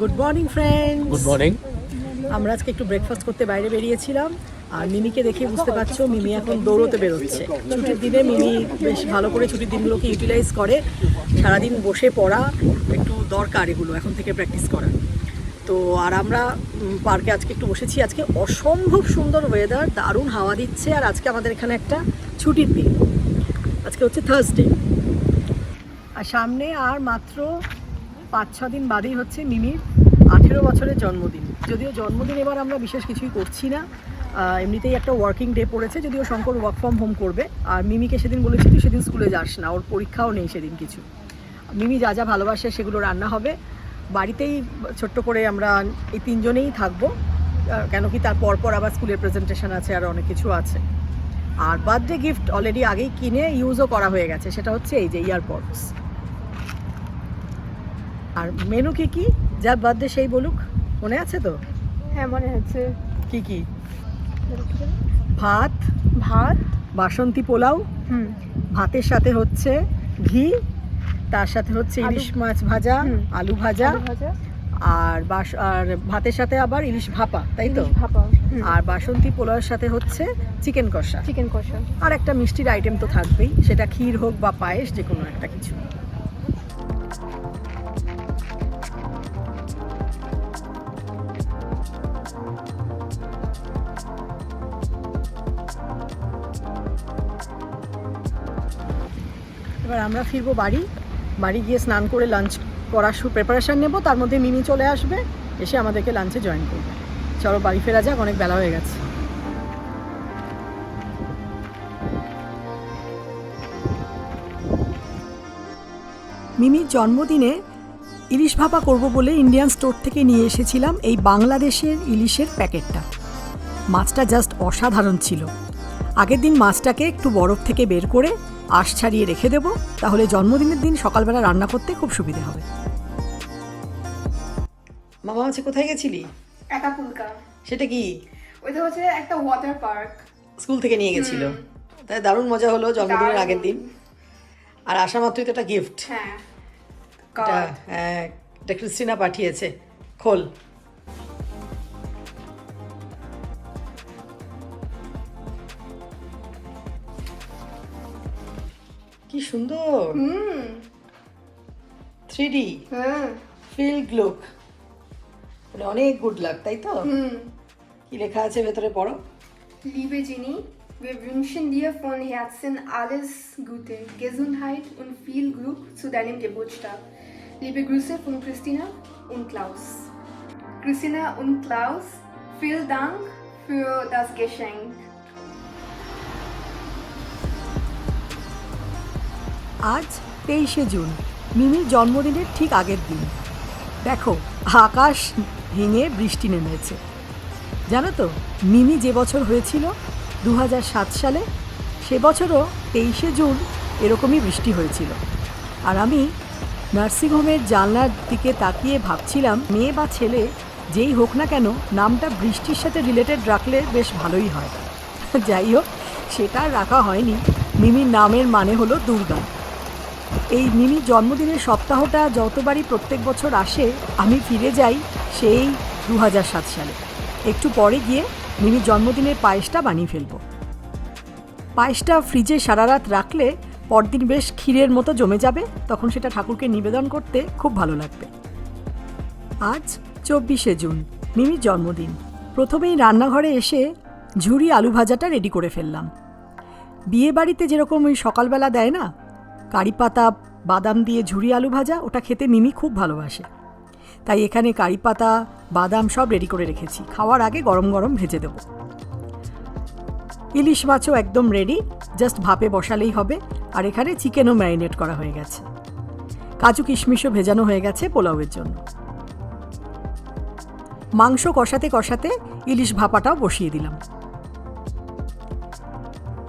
Good morning friend good morning আমরা আজকে একটু ব্রেকফাস্ট করতে বাইরে বেরিয়েছিলাম আর মিমিকে দেখে বুঝতে পারছ মিমি এখন দৌড়তে বেরোচ্ছে। ছুটির দিনে মিমি বেশ ভালো করে ছুটির দিনগুলোকে ইউটিলাইজ করে। সারাদিন বসে পড়া একটু দরকার এগুলো এখন থেকে প্র্যাকটিস করা। তো আর আমরা পার্কে আজকে একটু বসেছি। আজকে অসম্ভব সুন্দর ওয়েদার দারুণ হাওয়া দিচ্ছে আর আজকে আমাদের এখানে একটা ছুটির দিন। আজকে হচ্ছে থার্সডে আর সামনে আর মাত্র পাঁচ, ছ দিন বাদেই হচ্ছে মিমির আঠেরো বছরের জন্মদিন। যদিও জন্মদিন এবার আমরা বিশেষ কিছুই করছি না। এমনিতেই একটা ওয়ার্কিং ডে পড়েছে, যদিও শঙ্কর ওয়ার্ক ফ্রম হোম করবে। আর মিমিকে সেদিন বলেছি, তুই সেদিন স্কুলে যাস না, ওর পরীক্ষাও নেই সেদিন কিছু। মিমি যা যা ভালোবাসে সেগুলো রান্না হবে। বাড়িতেই ছোট্ট করে আমরা এই তিনজনেই থাকব। কেন কি তার পর পর আবার স্কুলের প্রেজেন্টেশন আছে, আর অনেক কিছু আছে। আর বার্থডে গিফট অলরেডি আগেই কিনে ইউজও করা হয়ে গেছে সেটা হচ্ছে এই যে ইয়ারপডস আর মেনু কি কি? যার বার্থডে সেই বলুক মনে আছে তো? হ্যাঁ মনে হচ্ছে কি কি? ভাত ভাত। বাসন্তী পোলাও। হুম। ভাতের সাথে হচ্ছে ঘি তার সাথে হচ্ছে ইলিশ মাছ ভাজা আলু ভাজা। আর বাস আর ভাতের সাথে আবার ইলিশ ভাপা তাই তো? ভাপা। আর বাসন্তী পোলাওয়ের সাথে হচ্ছে চিকেন কষা। চিকেন কষা। আর একটা মিষ্টির আইটেম তো থাকবেই সেটা ক্ষীর হোক বা পায়েস যে কোনো একটা কিছু। এবার আমরা ফিরবো বাড়ি। বাড়ি গিয়ে স্নান করে লাঞ্চ করার প্রিপারেশান নেব তার মধ্যে মিমি চলে আসবে এসে আমাদেরকে লাঞ্চে জয়েন করবে। চলো বাড়ি ফেরা যাক অনেক বেলা হয়ে গেছে। মিমির জন্মদিনে ইলিশ ভাপা করব বলে ইন্ডিয়ান স্টোর থেকে নিয়ে এসেছিলাম এই বাংলাদেশের ইলিশের প্যাকেটটা। মাছটা জাস্ট অসাধারণ ছিল। আগের দিন মাছটাকে একটু বরফ থেকে বের করে আশ ছাড়িয়ে রেখে দেবো তাহলে জন্মদিনের দিন সকালবেলা রান্না করতে খুব সুবিধে হবে। মামা আছে কোথায় গেছিলি? একাপুলকা সেটা কি? ওইটা হচ্ছে একটা ওয়াটার পার্ক স্কুল থেকে নিয়ে গেছিল। তাই দারুণ মজা হলো জন্মদিনের আগের দিন। আর আসা মাত্রই তো একটা গিফট হ্যাঁ। হ্যাঁ এটা ক্রিস্টিনা পাঠিয়েছে। খোল। কি সুন্দর। হুম। থ্রি ডি হ্যাঁ ফিল গ্লুক মানে অনেক গুড লাক তাই তো কি লেখা আছে ভেতরে পড়ো Liebe Jenny, wir wünschen dir von Herzen alles Gute, Gesundheit und viel Glück zu deinem Geburtstag. Liebe Grüße von Christina und Klaus. Christina und Klaus, vielen Dank für das Geschenk. আজ তেইশে June মিমির জন্মদিনের ঠিক আগের দিন দেখো আকাশ ভেঙে বৃষ্টি নেমেছে। জানো তো মিমি যে বছর হয়েছিল দু হাজার সাত সালে, সে বছরও তেইশে জুন এরকমই বৃষ্টি হয়েছিল। আর আমি নার্সিংহোমের জানলার দিকে তাকিয়ে ভাবছিলাম, মেয়ে বা ছেলে, যেই হোক না কেন, নামটা বৃষ্টির সাথে রিলেটেড রাখলে বেশ ভালোই হয়। যাই হোক, সেটা রাখা হয়নি। মিমির নামের মানে হলো দুর্গা। এই মিনি জন্মদিনের সপ্তাহটা যতবারই প্রত্যেক বছর আসে, আমি ফিরে যাই সেই দু হাজার সাত সালে। একটু পরে গিয়ে মিনি জন্মদিনের পায়েসটা বানিয়ে ফেলব। পায়েসটা ফ্রিজে সারা রাত রাখলে পরদিন বেশ ক্ষীরের মতো জমে যাবে, তখন সেটা ঠাকুরকে নিবেদন করতে খুব ভালো লাগবে। আজ চব্বিশে জুন মিমির জন্মদিন। প্রথমেই রান্নাঘরে এসে ঝুড়ি আলু ভাজাটা রেডি করে ফেললাম। বিয়ে বাড়িতে যেরকম ওই সকালবেলা দেয় না, কারি পাতা, বাদাম দিয়ে ঝুড়ি আলু ভাজা, ওটা খেতে মিমি খুব ভালোবাসে। তাই এখানে কারি পাতা, বাদাম সব রেডি করে রেখেছি। খাওয়ার আগে গরম গরম ভেজে দেবো। ইলিশ মাছও একদম রেডি জাস্ট ভাপে বসালেই হবে। আর এখানে চিকেনও ম্যারিনেট করা হয়ে গেছে। কাজু কিশমিশও ভেজানো হয়ে গেছে পোলাওয়ের জন্য। মাংস কষাতে কষাতে ইলিশ ভাপাটাও বসিয়ে দিলাম।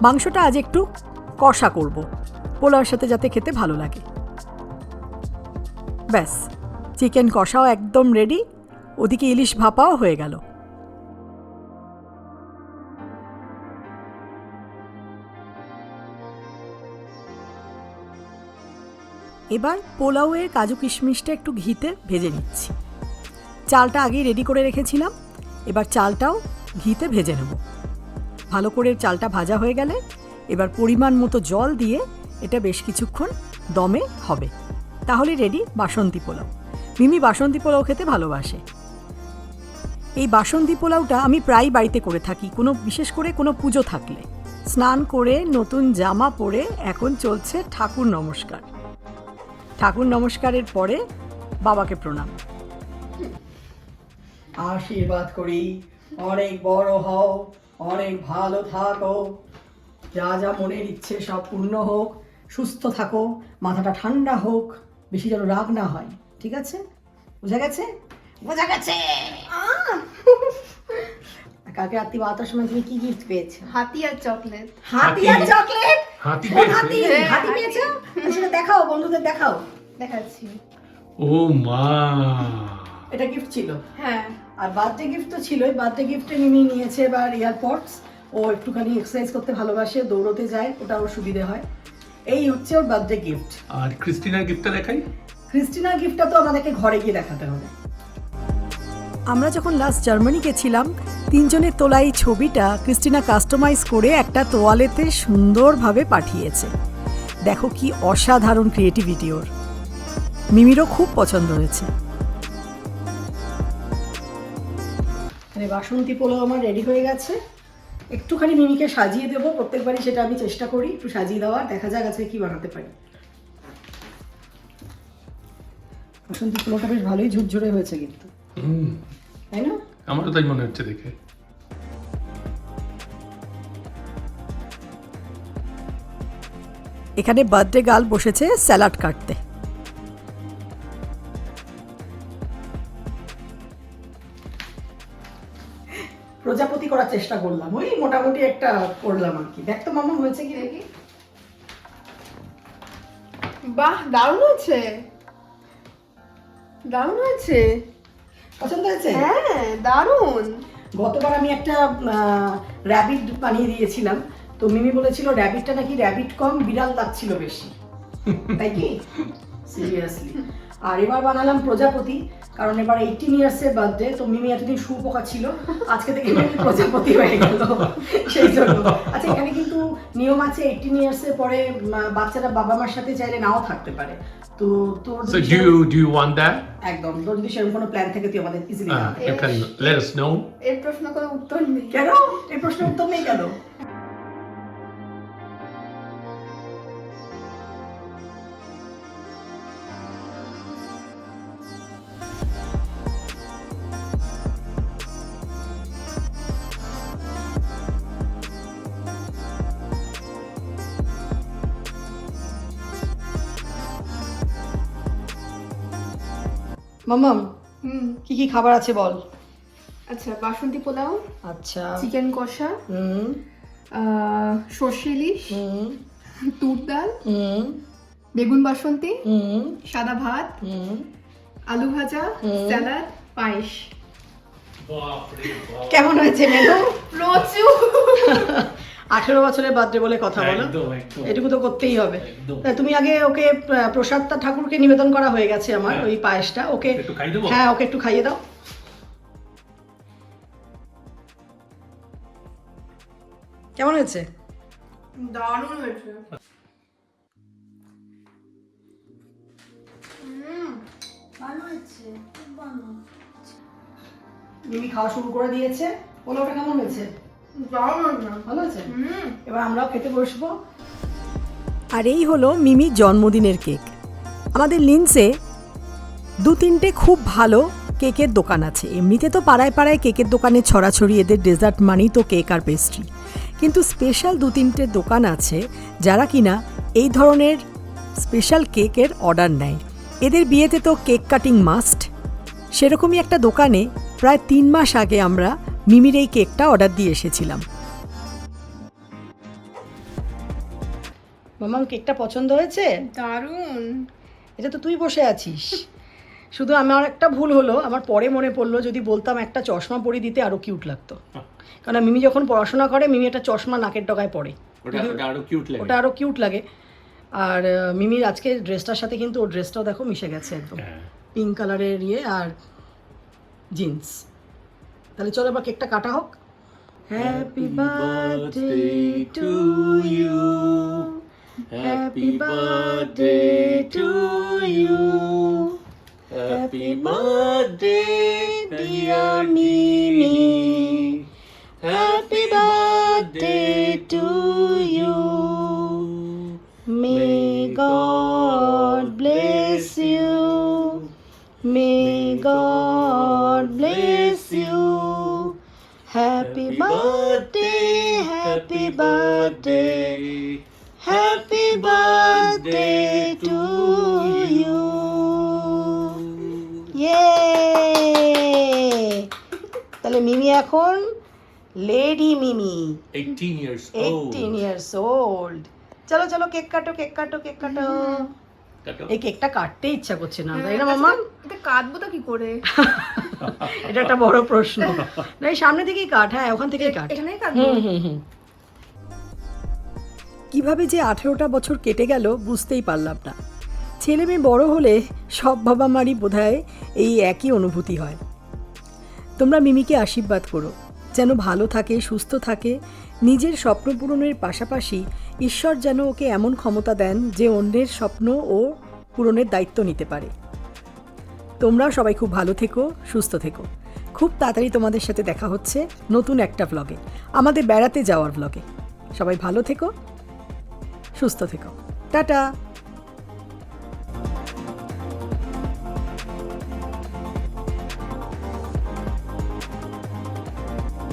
মাংসটা আজ একটু কষা করব। পোলাওয়ের সাথে যাতে খেতে ভালো লাগে। ব্যাস। চিকেন কষাও একদম রেডি ওদিকে ইলিশ ভাপাও হয়ে গেল। এবার পোলাওয়ের কাজু কিশমিশটা একটু ঘিতে ভেজে নিচ্ছি। চালটা আগেই রেডি করে রেখেছিলাম, এবার চালটাও ঘিতে ভেজে নেব। ভালো করে চালটা ভাজা হয়ে গেলে এবার পরিমাণ মতো জল দিয়ে এটা বেশ কিছুক্ষণ দমে হবে। তাহলে রেডি বাসন্তী পোলাও। মিমি বাসন্তী পোলাও খেতে ভালোবাসে। এই বাসন্তী পোলাওটা আমি প্রায় বাড়িতে করে থাকি, কোনো বিশেষ করে কোনো পুজো থাকলে। স্নান করে নতুন জামা পরে এখন চলছে ঠাকুর নমস্কার। ঠাকুর নমস্কারের পরে বাবাকে প্রণাম। আশীর্বাদ করি, অনেক বড় হও, অনেক ভালো থাকো। যা যা মনের ইচ্ছে সব পূর্ণ হোক, সুস্থ থাকো, মাথাটা ঠান্ডা হোক, বেশি যেন রাগ না হয়। ঠিক আছে? বোঝা গেছে? বোঝা গেছে! কালকে রাত্রি বারোটার সময় তুমি কি গিফট পেয়েছ? হাতি আর চকলেট। হাতি আর চকলেট? হাতি হাতি হাতি পেয়েছ? সেটা দেখাও বন্ধুদের দেখাও। দেখাচ্ছি। ও মা! এটা গিফট ছিল? হ্যাঁ। আর বার্থডে গিফট তো ছিলই। বার্থডে গিফটে মিমি নিয়েছে এবার এয়ারপডস ও একটুখানি এক্সারসাইজ করতে ভালোবাসে দৌড়তে যায় ওটা ওর সুবিধে হয়। এই হচ্ছে ওর বার্থডে গিফট আর ক্রিস্টিনার গিফটটা দেখাই। ক্রিস্টিনার গিফটটা তো আমাদেরকে ঘরে গিয়ে দেখাতে হবে। আমরা যখন লাস্ট জার্মানি গেছিলাম তিনজনের তোলা এই ছবিটা ক্রিস্টিনা কাস্টমাইজ করে একটা তোয়ালেতে সুন্দরভাবে পাঠিয়েছে। দেখো কি অসাধারণ ক্রিয়েটিভিটি ওর। মিমিরও খুব পছন্দ হয়েছে। মানে বাসন্তী পোলাও আমার রেডি হয়ে গেছে। একটুখানি মিমিকে সাজিয়ে দেবো প্রত্যেকবারই সেটা আমি চেষ্টা করি একটু সাজিয়ে দেওয়ার। দেখা যাক আজকে কি বানাতে পারি। বাসন্তী পোলাওটা বেশ ভালোই ঝুরঝুরে হয়েছে কিন্তু। তাই না? আমারও তাই মনে হচ্ছে দেখে। এখানে বার্থডে গার্ল বসেছে স্যালাড কাটতে। প্রজাপতি করার চেষ্টা করলাম। ওই মোটামুটি একটা করলাম আর কি। দেখ তো মামা হয়েছে কি দেখি বাহ দারুণ হয়েছে। দারুণ হয়েছে। পছন্দ হয়েছে? হ্যাঁ দারুণ। গতবার আমি একটা র্যাবিট বানিয়ে দিয়েছিলাম। তো মিমি বলেছিল র্যাবিটটা নাকি র্যাবিট কম বিড়াল লাগছিল বেশি। তাই কি? সিরিয়াসলি আর এবার বানালাম প্রজাপতি কারণ এবার এইটিন ইয়ার্সের বার্থডে তো মিমি এতদিন শুপোকা ছিল আজকে থেকে প্রজাপতি হয়ে গেল। সেই জন্য। আচ্ছা এখানে কিন্তু নিয়ম আছে এইটিন ইয়ার্সের পরে বাচ্চারা বাবা মার সাথে চাইলে নাও থাকতে পারে। তো তোর যদি do you do you want একদম। তোর যদি সেরকম কোনো প্ল্যান থাকে তুই আমাদের easily can let us know. এর প্রশ্ন কোনো উত্তর নেই। কেন? এই প্রশ্নের উত্তর নেই কেন? মামাম হুম। কি কি খাবার আছে বল? আচ্ছা বাসন্তী পোলাও আচ্ছা। চিকেন কষা হুম। সর্ষে ইলিশ হুম। তুর ডাল হুম। বেগুন বাসন্তী হুম। সাদা ভাত হুম। আলু ভাজা স্যালাড পায়েস। কেমন হয়েছে মেনু প্রচুর। আঠেরো বছরের বার্থডে বলে কথা বলো। একদম, একদম। এটুকু তো করতেই হবে। তুমি আগে ওকে প্রসাদটা ঠাকুরকে নিবেদন করা হয়ে গেছে আমার হ্যাঁ। ওই পায়েসটা। ওকে একটু খাইয়ে দেবো? হ্যাঁ ওকে একটু খাইয়ে দাও। কেমন হয়েছে? দারুণ হয়েছে। ভালো হয়েছে মিমি খাওয়া শুরু করে দিয়েছে। পোলাওটা কেমন হয়েছে দারুণ হয়েছে? ভালো এবার আমরাও খেতে বসবো। আর এই হলো মিমির জন্মদিনের কেক। আমাদের লিন্সে দু তিনটে খুব ভালো কেকের দোকান আছে। এমনিতে তো পাড়ায় পাড়ায় কেকের দোকানে ছড়াছড়ি এদের ডেজার্ট মানেই তো কেক আর পেস্ট্রি। কিন্তু স্পেশাল দু তিনটে দোকান আছে যারা কিনা এই ধরনের স্পেশাল কেকের অর্ডার নেয়। এদের বিয়েতে তো কেক কাটিং মাস্ট। সেরকমই একটা দোকানে প্রায় তিন মাস আগে আমরা মিমির এই কেকটা অর্ডার দিয়ে এসেছিলাম। মামাম কেকটা পছন্দ হয়েছে? দারুণ। এটা তো তুই বসে আছিস। শুধু আমার একটা ভুল হলো আমার পরে মনে পড়ল যদি বলতাম একটা চশমা পরিয়ে দিতে আরও কিউট লাগতো। কারণ মিমি যখন পড়াশোনা করে মিমি একটা চশমা নাকের ডগায় পড়ে। ওটা আরও কিউট লাগে। ওটা আরও কিউট লাগে। আর মিমির আজকে ড্রেসটার সাথে কিন্তু ওর ড্রেসটাও দেখো মিশে গেছে একদম। পিঙ্ক কালারের ইয়ে আর জিন্স তাহলে চলো এবার কেকটা কাটা হোক। Happy birthday to you happy birthday to you happy birthday dear Mini happy birthday to you Happy birthday, happy birthday, happy birthday to you. Yay! তাহলে মিমি এখন lady Mimi. 18 years eighteen years old চলো চলো cake কাটো cake কাটো cake কাটো। এই কেকটা কাটতে ইচ্ছা করছে না। তাই না মামা এটা কাটবো তো কি করে? এটা একটা বড় প্রশ্ন। না এই সামনে থেকেই কাট হ্যাঁ ওখান থেকেই কাট। এখানেই কাটবো? কীভাবে যে আঠেরোটা বছর কেটে গেল বুঝতেই পারলাম না। ছেলে মেয়ে বড় হলে সব বাবা মারই বোধহয় এই একই অনুভূতি হয়। তোমরা মিমিকে আশীর্বাদ করো যেন ভালো থাকে সুস্থ থাকে। নিজের স্বপ্ন পূরণের পাশাপাশি ঈশ্বর যেন ওকে এমন ক্ষমতা দেন যে অন্যের স্বপ্ন ও পূরণের দায়িত্ব নিতে পারে। তোমরাও সবাই খুব ভালো থেকো, সুস্থ থেকো। খুব তাড়াতাড়ি তোমাদের সাথে দেখা হচ্ছে নতুন একটা ব্লগে আমাদের বেড়াতে যাওয়ার ব্লগে সবাই ভালো থেকো, সুস্থ থেকো। টাটা!